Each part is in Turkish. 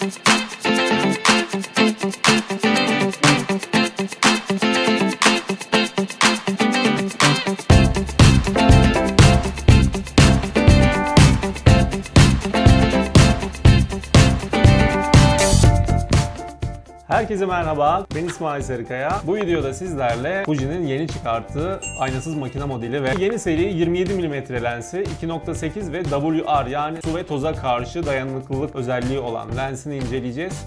Thank you. Herkese merhaba, ben İsmail Sarıkaya. Bu videoda sizlerle Fuji'nin yeni çıkarttığı aynasız makine modeli ve yeni seri 27 mm lensi 2.8 ve WR yani su ve toza karşı dayanıklılık özelliği olan lensini inceleyeceğiz.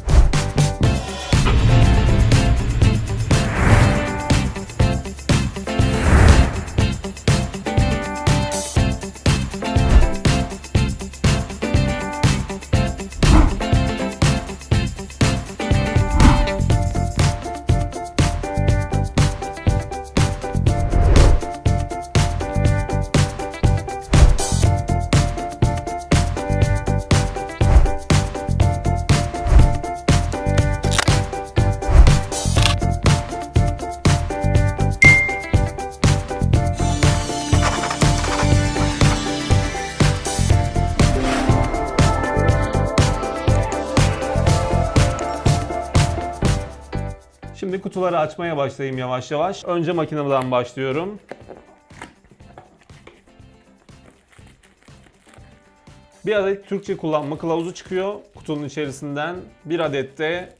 Kutuları açmaya başlayayım yavaş yavaş. Önce makineden başlıyorum. Bir adet Türkçe kullanma kılavuzu çıkıyor kutunun içerisinden. Bir adet de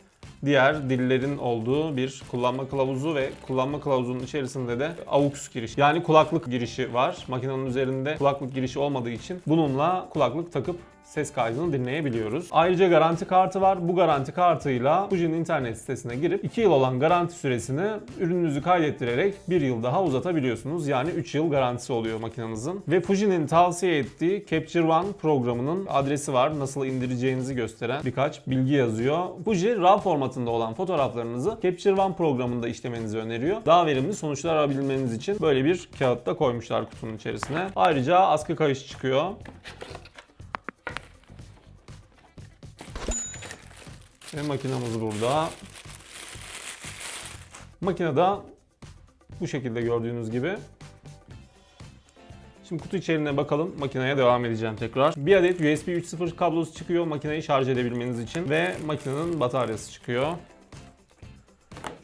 diğer dillerin olduğu bir kullanma kılavuzu ve kullanma kılavuzunun içerisinde de AUX giriş yani kulaklık girişi var. Makinenin üzerinde kulaklık girişi olmadığı için bununla kulaklık takıp ses kaydını dinleyebiliyoruz. Ayrıca garanti kartı var. Bu garanti kartıyla Fuji'nin internet sitesine girip 2 yıl olan garanti süresini ürününüzü kaydettirerek 1 yıl daha uzatabiliyorsunuz. Yani 3 yıl garantisi oluyor makinenizin. Ve Fuji'nin tavsiye ettiği Capture One programının adresi var. Nasıl indireceğinizi gösteren birkaç bilgi yazıyor. Fuji RAW formatında olan fotoğraflarınızı Capture One programında işlemenizi öneriyor. Daha verimli sonuçlar alabilmeniz için böyle bir kağıtta koymuşlar kutunun içerisine. Ayrıca askı kayış çıkıyor. Ve makinamız burada. Makinede bu şekilde gördüğünüz gibi. Şimdi kutu içeriğine bakalım. Makineye devam edeceğim tekrar. Bir adet USB 3.0 kablosu çıkıyor makineyi şarj edebilmeniz için ve makinenin bataryası çıkıyor.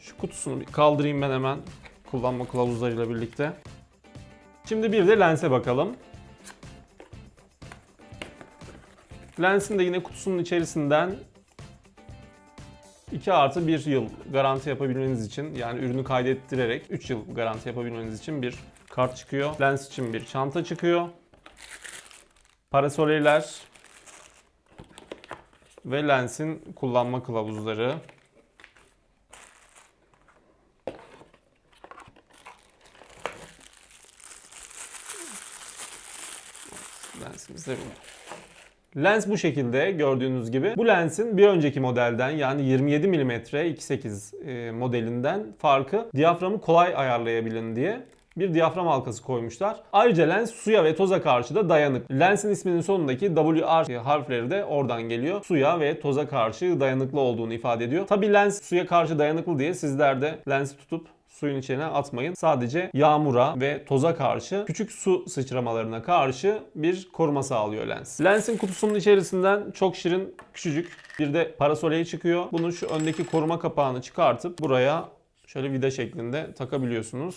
Şu kutusunu bir kaldırayım ben hemen kullanma kılavuzlarıyla birlikte. Şimdi bir de lense bakalım. Lensin de yine kutusunun içerisinden 2 artı 1 yıl garanti yapabilmeniz için yani ürünü kaydettirerek 3 yıl garanti yapabilmeniz için bir kart çıkıyor. Lens için bir çanta çıkıyor. Parasoleler ve lensin kullanma kılavuzları. Lensimiz de bu. Lens bu şekilde gördüğünüz gibi. Bu lensin bir önceki modelden yani 27 mm 2.8 e, modelinden farkı diyaframı kolay ayarlayabilin diye bir diyafram halkası koymuşlar. Ayrıca lens suya ve toza karşı da dayanık. Lensin isminin sonundaki WR harfleri de oradan geliyor. Suya ve toza karşı dayanıklı olduğunu ifade ediyor. Tabi lens suya karşı dayanıklı diye sizler de lensi tutup suyun içine atmayın. Sadece yağmura ve toza karşı küçük su sıçramalarına karşı bir koruma sağlıyor lens. Lensin kutusunun içerisinden çok şirin küçücük bir de parasoleyi çıkıyor. Bunu şu öndeki koruma kapağını çıkartıp buraya şöyle vida şeklinde takabiliyorsunuz.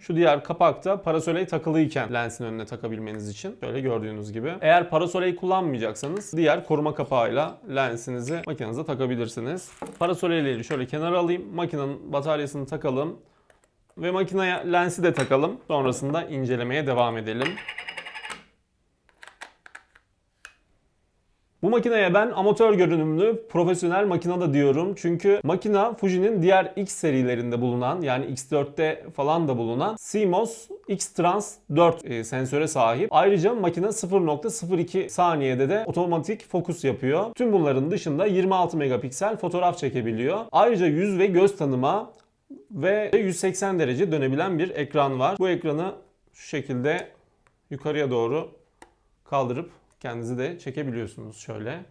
Şu diğer kapakta parasoleyi takılıyken lensin önüne takabilmeniz için böyle gördüğünüz gibi. Eğer parasoleyi kullanmayacaksanız diğer koruma kapağıyla lensinizi makinenize takabilirsiniz. Parasoleyi şöyle kenara alayım. Makinenin bataryasını takalım. Ve makineye lensi de takalım. Sonrasında incelemeye devam edelim. Bu makineye ben amatör görünümlü profesyonel makina da diyorum. Çünkü makina Fuji'nin diğer X serilerinde bulunan yani X4'te falan da bulunan CMOS X-Trans 4 e, sensöre sahip. Ayrıca makine 0.02 saniyede de otomatik fokus yapıyor. Tüm bunların dışında 26 megapiksel fotoğraf çekebiliyor. Ayrıca yüz ve göz tanıma ve 180 derece dönebilen bir ekran var. Bu ekranı şu şekilde yukarıya doğru kaldırıp kendinizi de çekebiliyorsunuz şöyle.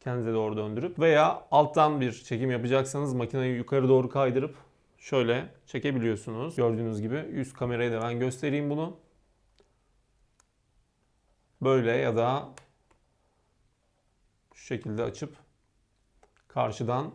Kendinize doğru döndürüp veya alttan bir çekim yapacaksanız makineyi yukarı doğru kaydırıp şöyle çekebiliyorsunuz. Gördüğünüz gibi yüz kameraya da ben göstereyim bunu. Böyle ya da şu şekilde açıp karşıdan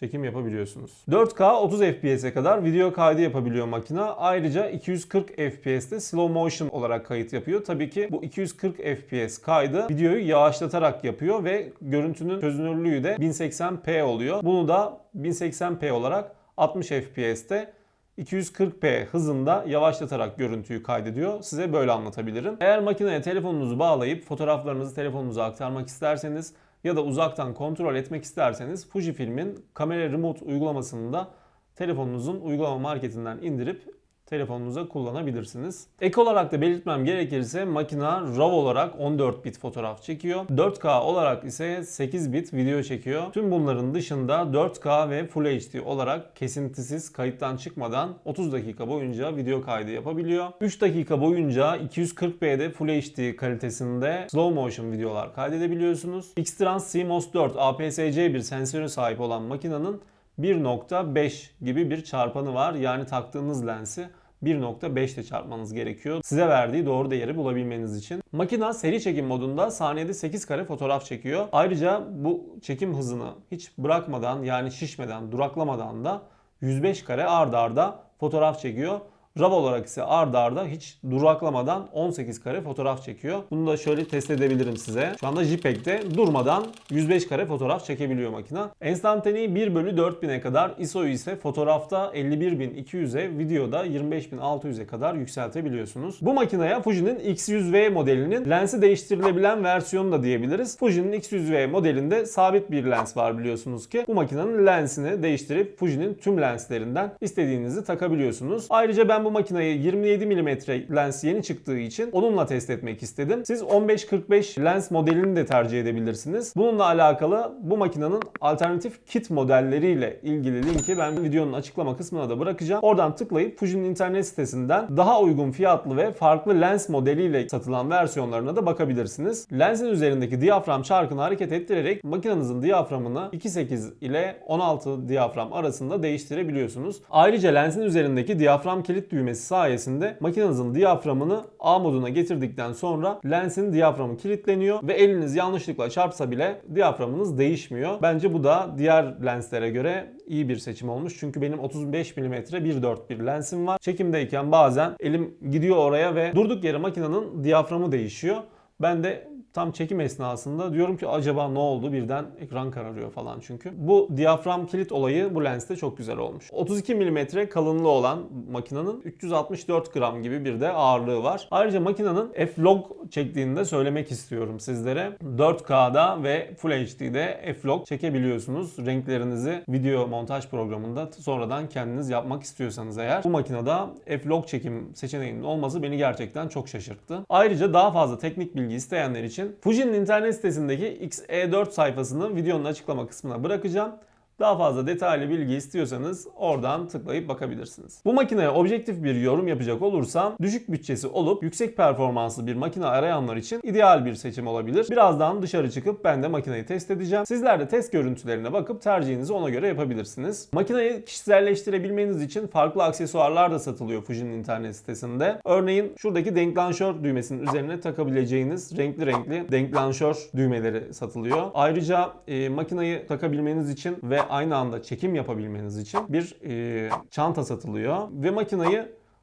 çekim yapabiliyorsunuz. 4K 30 FPS'e kadar video kaydı yapabiliyor makine. Ayrıca 240 FPS'te slow motion olarak kayıt yapıyor. Tabii ki bu 240 FPS kaydı videoyu yavaşlatarak yapıyor ve görüntünün çözünürlüğü de 1080p oluyor. Bunu da 1080p olarak 60 FPS'te 240p hızında yavaşlatarak görüntüyü kaydediyor. Size böyle anlatabilirim. Eğer makineye telefonunuzu bağlayıp fotoğraflarınızı telefonunuza aktarmak isterseniz ya da uzaktan kontrol etmek isterseniz Fujifilm'in kamera remote uygulamasını da telefonunuzun uygulama marketinden indirip telefonunuza kullanabilirsiniz. Ek olarak da belirtmem gerekirse makina RAW olarak 14 bit fotoğraf çekiyor. 4K olarak ise 8 bit video çekiyor. Tüm bunların dışında 4K ve Full HD olarak kesintisiz kayıttan çıkmadan 30 dakika boyunca video kaydı yapabiliyor. 3 dakika boyunca 240p'de Full HD kalitesinde slow motion videolar kaydedebiliyorsunuz. X-Trans CMOS 4 APS-C bir sensörü sahip olan makinenin 1.5 gibi bir çarpanı var. Yani taktığınız lensi 1.5 ile çarpmanız gerekiyor. Size verdiği doğru değeri bulabilmeniz için. Makina seri çekim modunda saniyede 8 kare fotoğraf çekiyor. Ayrıca bu çekim hızını hiç bırakmadan yani şişmeden, duraklamadan da 105 kare ard arda fotoğraf çekiyor. RAW olarak ise ard arda hiç duraklamadan 18 kare fotoğraf çekiyor. Bunu da şöyle test edebilirim size. Şu anda JPEG'de durmadan 105 kare fotoğraf çekebiliyor makina. Enstantane 1 bölü 4000'e kadar ISO ise fotoğrafta 51200'e, videoda 25600'e kadar yükseltebiliyorsunuz. Bu makineye Fuji'nin X100V modelinin lensi değiştirilebilen versiyonu da diyebiliriz. Fuji'nin X100V modelinde sabit bir lens var biliyorsunuz ki. Bu makinenin lensini değiştirip Fuji'nin tüm lenslerinden istediğinizi takabiliyorsunuz. Ayrıca ben bu makineyi 27 mm lens yeni çıktığı için onunla test etmek istedim. Siz 15-45 lens modelini de tercih edebilirsiniz. Bununla alakalı bu makinenin alternatif kit modelleriyle ilgili linki ben videonun açıklama kısmına da bırakacağım. Oradan tıklayıp Fuji'nin internet sitesinden daha uygun fiyatlı ve farklı lens modeliyle satılan versiyonlarına da bakabilirsiniz. Lensin üzerindeki diyafram çarkını hareket ettirerek makinenizin diyaframını 2.8 ile 16 diyafram arasında değiştirebiliyorsunuz. Ayrıca lensin üzerindeki diyafram kilit düğmesi sayesinde makinenizin diyaframını A moduna getirdikten sonra lensin diyaframı kilitleniyor ve eliniz yanlışlıkla çarpsa bile diyaframınız değişmiyor. Bence bu da diğer lenslere göre iyi bir seçim olmuş. Çünkü benim 35 mm 1.4 bir lensim var. Çekimdeyken bazen elim gidiyor oraya ve durduk yere makinenin diyaframı değişiyor. Ben de tam çekim esnasında diyorum ki acaba ne oldu birden ekran kararıyor falan çünkü. Bu diyafram kilit olayı bu lenste çok güzel olmuş. 32 mm kalınlığı olan makinenin 364 gram gibi bir de ağırlığı var. Ayrıca makinenin F-Log çektiğini de söylemek istiyorum sizlere. 4K'da ve Full HD'de F-Log çekebiliyorsunuz. Renklerinizi video montaj programında sonradan kendiniz yapmak istiyorsanız eğer. Bu makinede F-Log çekim seçeneğinin olması beni gerçekten çok şaşırttı. Ayrıca daha fazla teknik bilgi isteyenler için Fuji'nin internet sitesindeki XE4 sayfasını videonun açıklama kısmına bırakacağım. Daha fazla detaylı bilgi istiyorsanız oradan tıklayıp bakabilirsiniz. Bu makineye objektif bir yorum yapacak olursam düşük bütçesi olup yüksek performanslı bir makine arayanlar için ideal bir seçim olabilir. Birazdan dışarı çıkıp ben de makineyi test edeceğim. Sizler de test görüntülerine bakıp tercihinizi ona göre yapabilirsiniz. Makineyi kişiselleştirebilmeniz için farklı aksesuarlar da satılıyor Fuji'nin internet sitesinde. Örneğin şuradaki denklanşör düğmesinin üzerine takabileceğiniz renkli renkli denklanşör düğmeleri satılıyor. Ayrıca e, makineyi takabilmeniz için ve aynı anda çekim yapabilmeniz için bir e, çanta satılıyor. Ve makineyi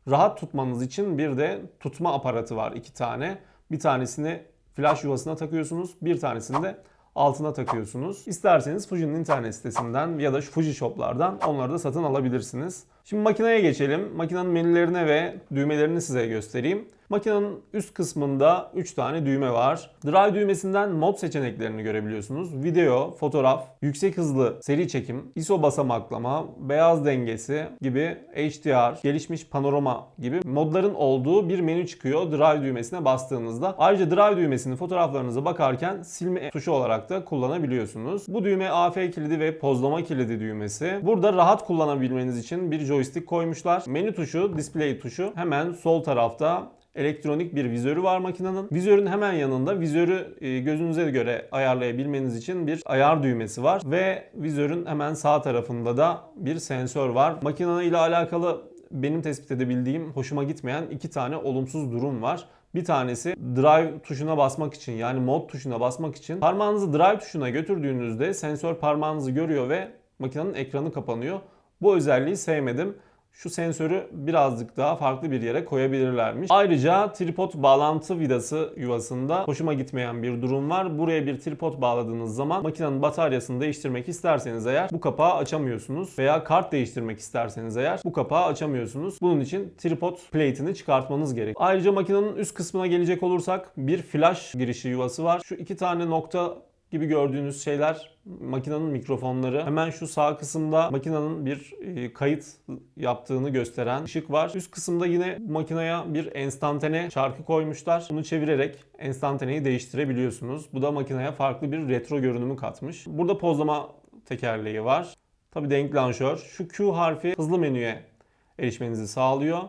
rahat tutmanız için bir de tutma aparatı var iki tane. Bir tanesini flash yuvasına takıyorsunuz. Bir tanesini de altına takıyorsunuz. İsterseniz Fuji'nin internet sitesinden ya da şu Fuji Shop'lardan onları da satın alabilirsiniz. Şimdi makineye geçelim. Makinenin menülerine ve düğmelerini size göstereyım. Makinenin üst kısmında 3 tane düğme var. Drive düğmesinden mod seçeneklerini görebiliyorsunuz. Video, fotoğraf, yüksek hızlı seri çekim, ISO basamaklama, beyaz dengesi gibi HDR, gelişmiş panorama gibi modların olduğu bir menü çıkıyor Drive düğmesine bastığınızda. Ayrıca Drive düğmesini fotoğraflarınıza bakarken silme tuşu olarak da kullanabiliyorsunuz. Bu düğme AF kilidi ve pozlama kilidi düğmesi. Burada rahat kullanabilmeniz için bir joystick koymuşlar. Menü tuşu, display tuşu hemen sol tarafta elektronik bir vizörü var makinenin. Vizörün hemen yanında vizörü e, gözünüze göre ayarlayabilmeniz için bir ayar düğmesi var ve vizörün hemen sağ tarafında da bir sensör var. Makine ile alakalı benim tespit edebildiğim hoşuma gitmeyen iki tane olumsuz durum var. Bir tanesi drive tuşuna basmak için yani mod tuşuna basmak için. Parmağınızı drive tuşuna götürdüğünüzde sensör parmağınızı görüyor ve makinenin ekranı kapanıyor. Bu özelliği sevmedim şu sensörü birazcık daha farklı bir yere koyabilirlermiş. Ayrıca tripod bağlantı vidası yuvasında hoşuma gitmeyen bir durum var. Buraya bir tripod bağladığınız zaman makinenin bataryasını değiştirmek isterseniz eğer bu kapağı açamıyorsunuz. Veya kart değiştirmek isterseniz eğer bu kapağı açamıyorsunuz. Bunun için tripod plate'ini çıkartmanız gerek. Ayrıca makinenin üst kısmına gelecek olursak bir flash girişi yuvası var. Şu iki tane nokta gibi gördüğünüz şeyler makinenin mikrofonları. Hemen şu sağ kısımda makinenin bir e, kayıt yaptığını gösteren ışık var. Üst kısımda yine makineye bir enstantane şarkı koymuşlar. Bunu çevirerek enstantaneyi değiştirebiliyorsunuz. Bu da makineye farklı bir retro görünümü katmış. Burada pozlama tekerleği var. Tabi denklanşör. Şu Q harfi hızlı menüye erişmenizi sağlıyor.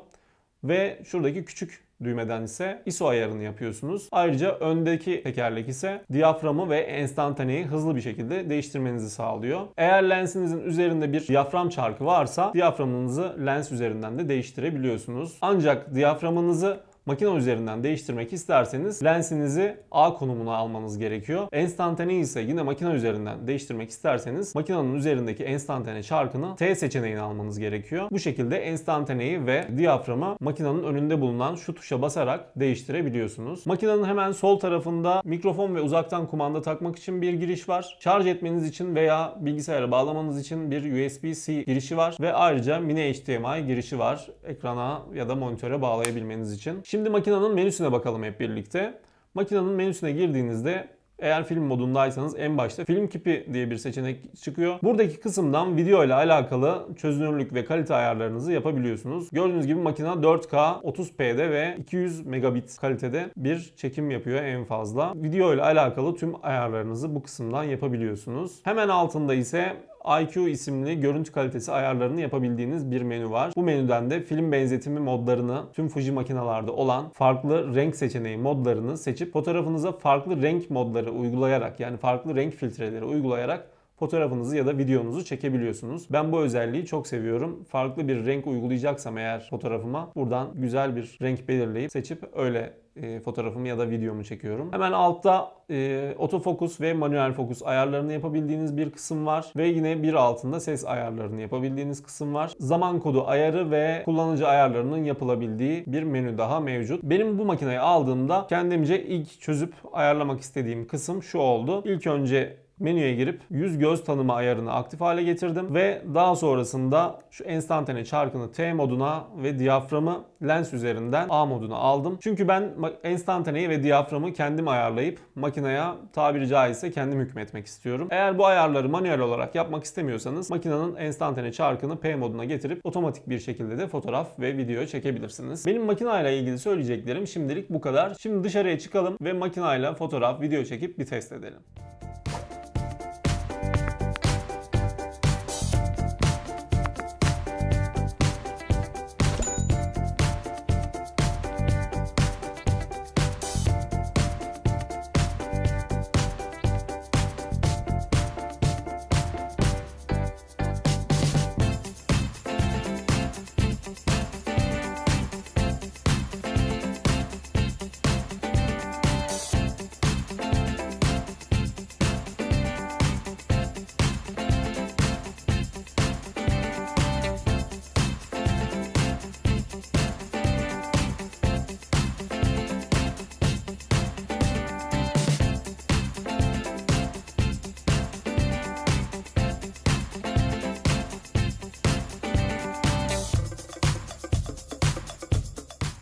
Ve şuradaki küçük düğmeden ise ISO ayarını yapıyorsunuz. Ayrıca öndeki tekerlek ise diyaframı ve enstantaneyi hızlı bir şekilde değiştirmenizi sağlıyor. Eğer lensinizin üzerinde bir diyafram çarkı varsa diyaframınızı lens üzerinden de değiştirebiliyorsunuz. Ancak diyaframınızı makine üzerinden değiştirmek isterseniz lensinizi A konumuna almanız gerekiyor. Enstantane ise yine makine üzerinden değiştirmek isterseniz makinenin üzerindeki enstantane çarkını T seçeneğine almanız gerekiyor. Bu şekilde enstantaneyi ve diyaframı makinenin önünde bulunan şu tuşa basarak değiştirebiliyorsunuz. Makinenin hemen sol tarafında mikrofon ve uzaktan kumanda takmak için bir giriş var. Şarj etmeniz için veya bilgisayara bağlamanız için bir USB-C girişi var ve ayrıca mini HDMI girişi var. Ekrana ya da monitöre bağlayabilmeniz için. Şimdi makinenin menüsüne bakalım hep birlikte. Makinenin menüsüne girdiğinizde eğer film modundaysanız en başta film kipi diye bir seçenek çıkıyor. Buradaki kısımdan video ile alakalı çözünürlük ve kalite ayarlarınızı yapabiliyorsunuz. Gördüğünüz gibi makine 4K 30p'de ve 200 megabit kalitede bir çekim yapıyor en fazla. Video ile alakalı tüm ayarlarınızı bu kısımdan yapabiliyorsunuz. Hemen altında ise IQ isimli görüntü kalitesi ayarlarını yapabildiğiniz bir menü var. Bu menüden de film benzetimi modlarını tüm Fuji makinalarda olan farklı renk seçeneği modlarını seçip fotoğrafınıza farklı renk modları uygulayarak yani farklı renk filtreleri uygulayarak fotoğrafınızı ya da videonuzu çekebiliyorsunuz. Ben bu özelliği çok seviyorum. Farklı bir renk uygulayacaksam eğer fotoğrafıma buradan güzel bir renk belirleyip seçip öyle e, fotoğrafımı ya da videomu çekiyorum. Hemen altta e, otofokus ve manuel fokus ayarlarını yapabildiğiniz bir kısım var ve yine bir altında ses ayarlarını yapabildiğiniz kısım var. Zaman kodu ayarı ve kullanıcı ayarlarının yapılabildiği bir menü daha mevcut. Benim bu makineyi aldığımda kendimce ilk çözüp ayarlamak istediğim kısım şu oldu. İlk önce menüye girip yüz göz tanıma ayarını aktif hale getirdim ve daha sonrasında şu enstantane çarkını T moduna ve diyaframı lens üzerinden A moduna aldım. Çünkü ben enstantaneyi ve diyaframı kendim ayarlayıp makineye tabiri caizse kendim hükmetmek istiyorum. Eğer bu ayarları manuel olarak yapmak istemiyorsanız makinenin enstantane çarkını P moduna getirip otomatik bir şekilde de fotoğraf ve video çekebilirsiniz. Benim makineyle ilgili söyleyeceklerim şimdilik bu kadar. Şimdi dışarıya çıkalım ve makineyle fotoğraf, video çekip bir test edelim.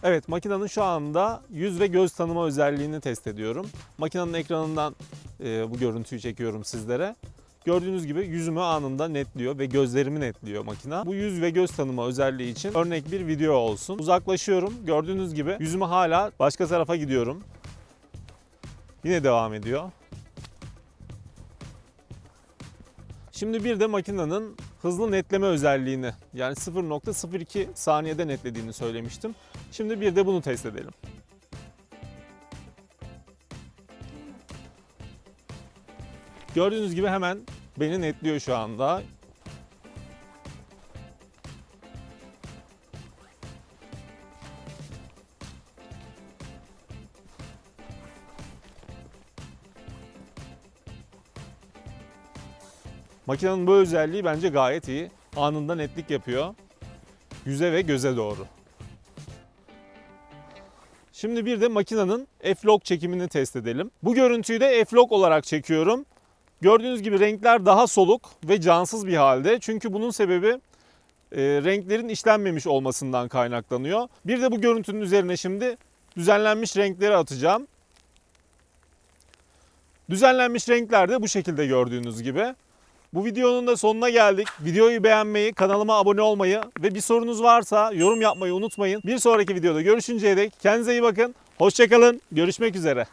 Evet makinenin şu anda yüz ve göz tanıma özelliğini test ediyorum. Makinenin ekranından e, bu görüntüyü çekiyorum sizlere. Gördüğünüz gibi yüzümü anında netliyor ve gözlerimi netliyor makina. Bu yüz ve göz tanıma özelliği için örnek bir video olsun. Uzaklaşıyorum. Gördüğünüz gibi yüzümü hala başka tarafa gidiyorum. Yine devam ediyor. Şimdi bir de makinenin hızlı netleme özelliğini yani 0.02 saniyede netlediğini söylemiştim. Şimdi bir de bunu test edelim. Gördüğünüz gibi hemen beni netliyor şu anda. Makinenin bu özelliği bence gayet iyi. Anında netlik yapıyor. Yüze ve göze doğru. Şimdi bir de makinenin F-Log çekimini test edelim. Bu görüntüyü de F-Log olarak çekiyorum. Gördüğünüz gibi renkler daha soluk ve cansız bir halde. Çünkü bunun sebebi e, renklerin işlenmemiş olmasından kaynaklanıyor. Bir de bu görüntünün üzerine şimdi düzenlenmiş renkleri atacağım. Düzenlenmiş renkler de bu şekilde gördüğünüz gibi. Bu videonun da sonuna geldik. Videoyu beğenmeyi, kanalıma abone olmayı ve bir sorunuz varsa yorum yapmayı unutmayın. Bir sonraki videoda görüşünceye dek kendinize iyi bakın. Hoşçakalın. Görüşmek üzere.